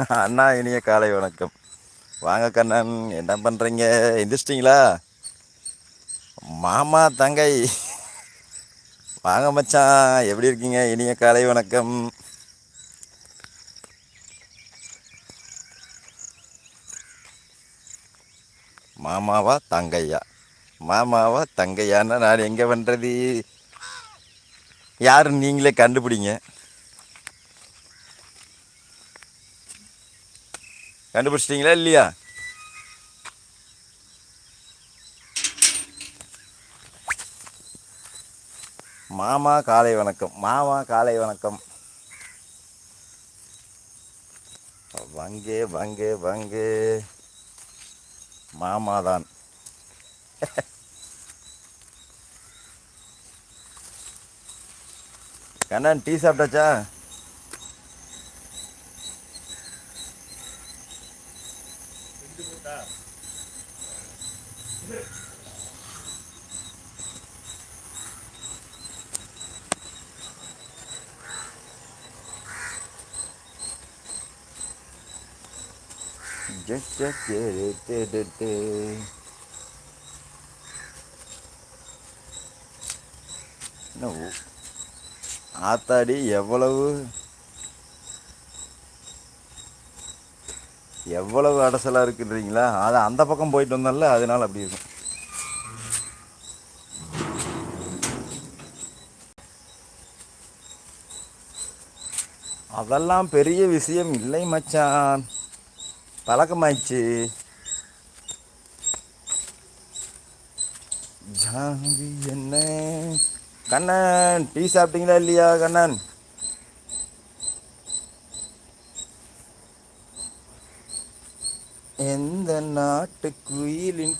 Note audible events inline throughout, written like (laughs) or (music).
அண்ணா இனிய காலை வணக்கம். வாங்க கண்ணன் என்ன பண்ணுறீங்க எந்திரிச்சிட்டிங்களா? மாமா தங்கை. வாங்க மச்சான் எப்படி இருக்கீங்க? இனிய காலை வணக்கம். மாமாவா தங்கையா? மாமாவா தங்கையான்னா நான் எங்கே பண்ணுறது யாருன்னு நீங்களே கண்டுபிடிங்க. கண்டுபிடிச்சிட்டிங்களா இல்லையா? மாமா காலை வணக்கம். மாமா காலை வணக்கம். வங்கே வங்கே வங்கே. மாமாதான். கண்ணன் டீ சாப்பிட்டாச்சா? ஆத்தாடி எவ்வளவு? எவ்வளவு அடசலாக இருக்குன்றீங்களா? அது அந்த பக்கம் போயிட்டு வந்தோம்ல அதனால அப்படி இருக்கும். அதெல்லாம் பெரிய விஷயம் இல்லை மச்சான். பழக்கமாயிடுச்சு. ஜாதி என்ன? கண்ணன் டீ சாப்பிட்டீங்களா இல்லையா கண்ணன்? எந்த நாட்டு குயிலின்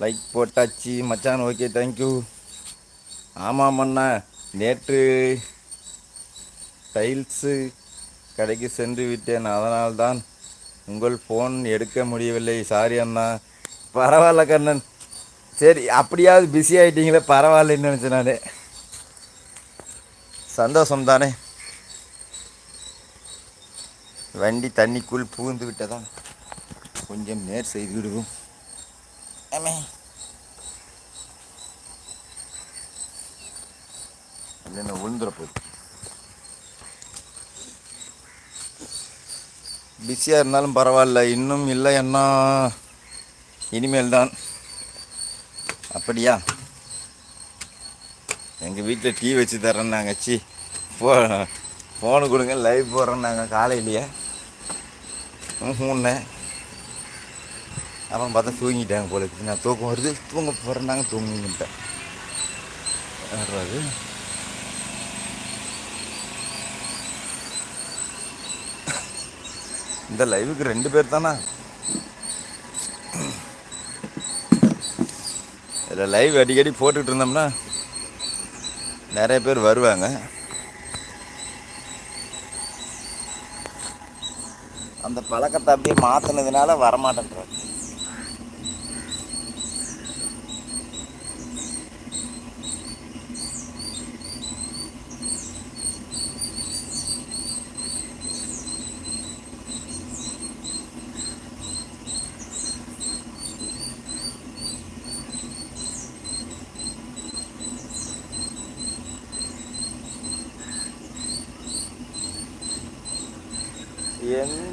லைக் போட்டாச்சு மச்சான். ஓகே தேங்க்யூ ஆமாம் அண்ணா நேற்று டைல்ஸு கடைக்கு சென்று விட்டேன். அதனால்தான் உங்கள் ஃபோன் எடுக்க முடியவில்லை. சாரி அண்ணா. பரவாயில்ல கண்ணன். சரி அப்படியாவது பிஸி ஆகிட்டீங்களே பரவாயில்லன்னு நினச்சேன் நான் சந்தோஷம் தானே வண்டி தண்ணிக்குள் புகுந்து விட்டதான் கொஞ்சம் நேர் செய்து விடுவோம். ஆமே இல்லைன்னா விழுந்துட போகுது பிஸியாக இருந்தாலும் பரவாயில்ல. இன்னும் இல்லை என்ன இனிமேல் தான். அப்படியா? எங்கள் வீட்டில் டீ வச்சு தரேன்னாங்க சி. ஃபோ ஃபோனு கொடுங்க லைவ் போடுறேன்னாங்க காலையிலேயே. மூணு அப்புறம் பார்த்தா தூங்கிட்டாங்க போல இருக்குது. நான் தூக்கம் வருது தூங்க போகிறேன்னாங்க தூங்கிட்டேன் வர்றது இந்த லைவுக்கு ரெண்டு பேர் தானா இதில் லைவ் அடிக்கடி போட்டுக்கிட்டு இருந்தோம்னா நிறைய பேர் வருவாங்க அந்த பழக்கத்தை அப்படியே மாற்றினதுனால வரமாட்டேன்றாங்க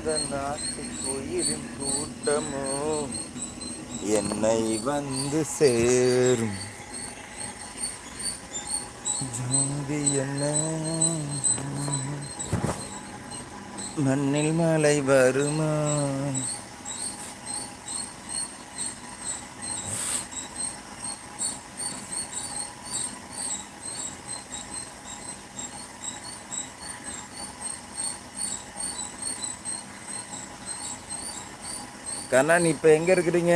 எந்த நாட்டு குயிலின் கூட்டமோ? என்னை வந்து சேரும். ஜோதி என்ன? மண்ணில் மலை வருமா? கண்ணன் இப்போ எங்கே இருக்கிறீங்க?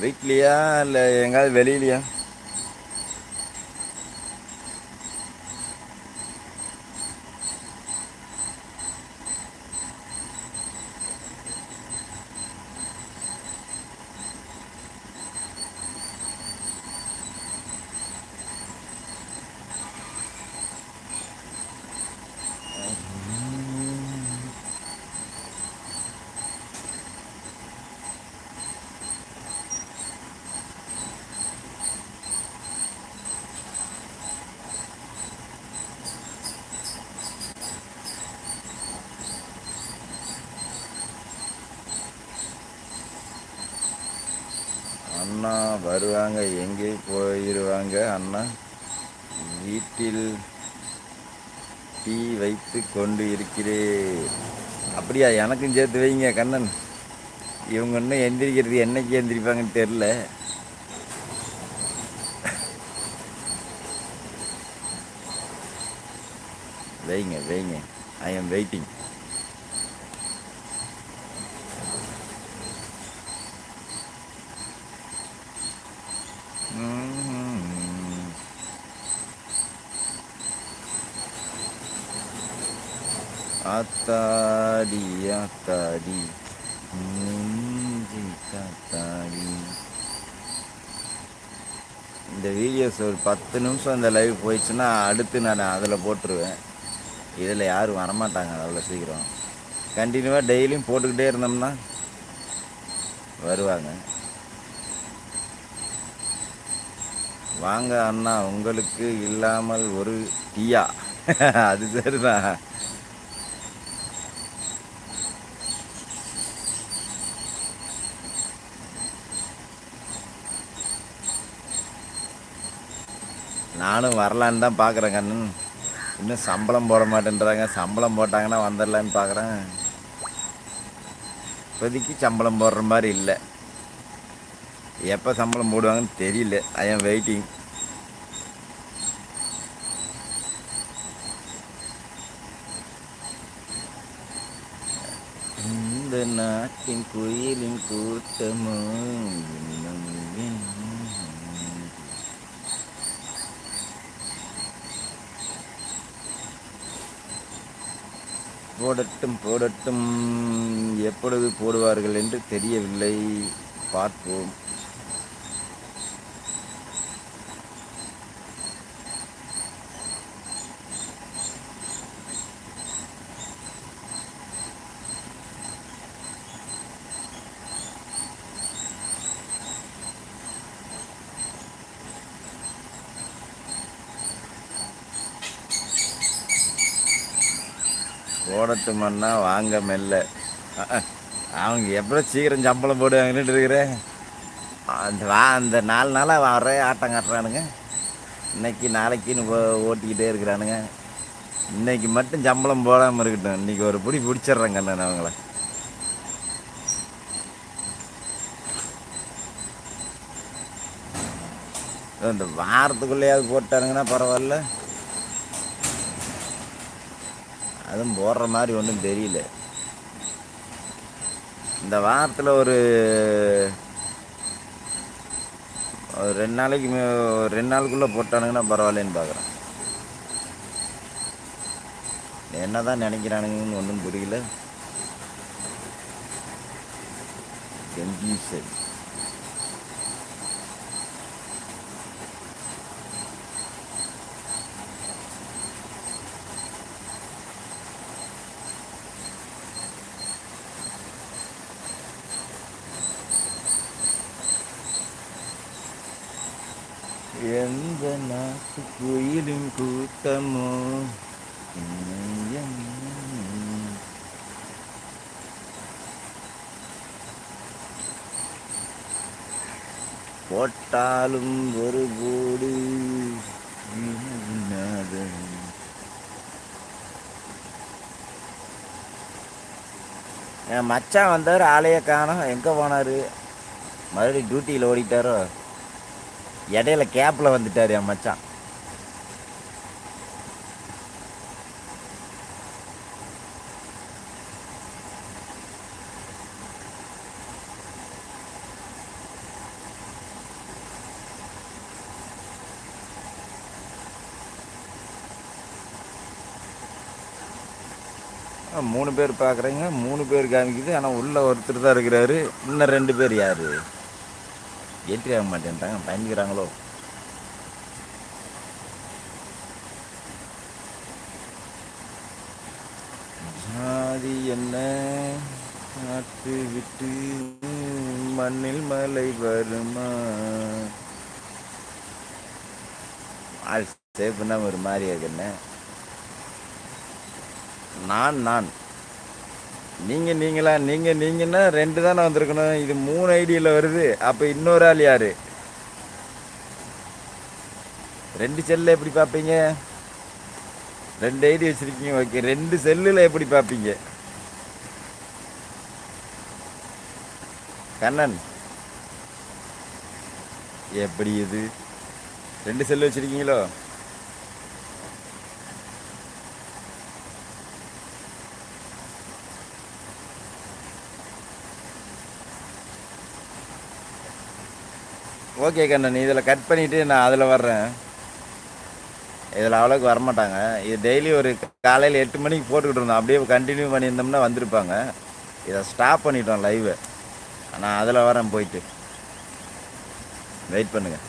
வீட்லையா இல்லை எங்காவது வெளியிலையா? அண்ணா வருவாங்க எங்கே போயிடுவாங்க அண்ணா? வீட்டில் டீ வைத்து கொண்டு இருக்கிறேன். அப்படியா? எனக்கும் சேர்த்து வைங்க கண்ணன். இவங்க இன்னும் எந்திரிக்கிறது என்னைக்கு எந்திரிப்பாங்கன்னு தெரில வைங்க வைங்க. I am waiting tadi ya tadi jika tadi. இந்த வீடியோஸ் ஒரு பத்து நிமிஷம் இந்த லைவ் போயிடுச்சுன்னா அடுத்து நான் அதில் போட்டுருவேன். இதில் யாரும் வரமாட்டாங்க அவ்வளோ சீக்கிரம். கண்டினியூவாக டெய்லியும் போட்டுக்கிட்டே இருந்தோம்னா வருவாங்க. வாங்க அண்ணா உங்களுக்கு இல்லாமல் ஒரு டீயா? (laughs) அது சரிதான். நானும் வரலான்னு தான் பார்க்குறேன் கண்ணு. இன்னும் சம்பளம் போட மாட்டேன்றாங்க. சம்பளம் போட்டாங்கன்னா வந்துடலான்னு பார்க்குறேன் இப்போதைக்கு சம்பளம் போடுற மாதிரி இல்லை. எப்போ சம்பளம் போடுவாங்கன்னு தெரியல. ஐ எம் வெயிட்டிங் இந்த நாட்டின் குயிலின் கூட்டமும் இன்னும் வேணும். போடட்டும் போடட்டும். எப்பொழுது போடுவார்கள் என்று தெரியவில்லை. பார்ப்போம். போடட்டுமன்னா வாங்க மெல்ல. அவங்க எப்போ சீக்கிரம் சம்பளம் போடுவாங்கன்னு இருக்கிறேன் அந்த வா அந்த நாலு நாளாக வர ஆட்டம் காட்டுறானுங்க. இன்னைக்கு நாளைக்குன்னு ஓ- ஓட்டிக்கிட்டே இருக்கிறானுங்க. இன்னைக்கு மட்டும் சம்பளம் போடாமல் இருக்கட்டும். இன்றைக்கி ஒரு பிடி பிடிச்சிட்றேங்க நான் அவங்கள. இந்த வாரத்துக்குள்ளேயாவது போட்டானுங்கன்னா பரவாயில்ல. அதுவும் போடுற மாதிரி ஒன்றும் தெரியல. இந்த வாரத்தில் ஒரு ஒரு ரெண்டு நாளைக்கு மே- ரெண்டு நாளுக்குள்ளே போட்டானுங்கன்னா பரவாயில்லன்னு பார்க்குறேன் என்னதான் நினைக்கிறானுங்கன்னு ஒன்றும் புரியல. கன்ஃபியூஷன் எந்த நாட்டு குயிலும் கூட்டமோ போட்டாலும் ஒரு கோடு என் மச்சான் வந்தார் ஆளையே காணோம். எங்கே போனார்? மறுபடியும் டியூட்டியில் ஓடிட்டாரோ? இடையில கேப்பில் வந்துட்டார் என் மச்சான். மூணு பேர் பார்க்குறீங்க மூணு பேர் காமிக்குது ஆனால் உள்ள ஒருத்தர் தான் இருக்கிறாரு இன்னும் ரெண்டு பேர் யார்? ஏற்றி ஆக மாட்டேன்ட்டாங்க பயந்துக்கிறாங்களோ? ஜாதி என்ன? காற்று விட்டு மண்ணில் மலை வருமா? ஆள் சேஃப்னா ஒரு மாதிரியா இருக்குண்ணே நான் நான். நீங்கள் நீங்களா? நீங்கள் நீங்கன்னா ரெண்டு தானே வந்திருக்கணும். இது மூணு ஐடியில் வருது. அப்போ இன்னொரு ஆள் யார்? ரெண்டு செல்லில் எப்படி பார்ப்பீங்க? ரெண்டு ஐடி வச்சுருக்கீங்க. ஓகே. ரெண்டு செல்லில் எப்படி பார்ப்பீங்க? கண்ணன். எப்படி இது? ரெண்டு செல்லு வச்சுருக்கீங்களோ? ஓகே கண்ணன் இதில் கட் பண்ணிவிட்டு நான் அதில் வர்றேன். இதில் அவ்வளோக்கு வரமாட்டாங்க. இது டெய்லி ஒரு காலையில் எட்டு மணிக்கு போட்டுக்கிட்டு இருந்தோம். அப்படியே கண்டினியூ பண்ணியிருந்தோம்னா வந்திருப்பாங்க. இதை ஸ்டாப் பண்ணிட்டோம் லைவை நான் அதில் வரேன் போயிட்டு. வெயிட் பண்ணுங்கள்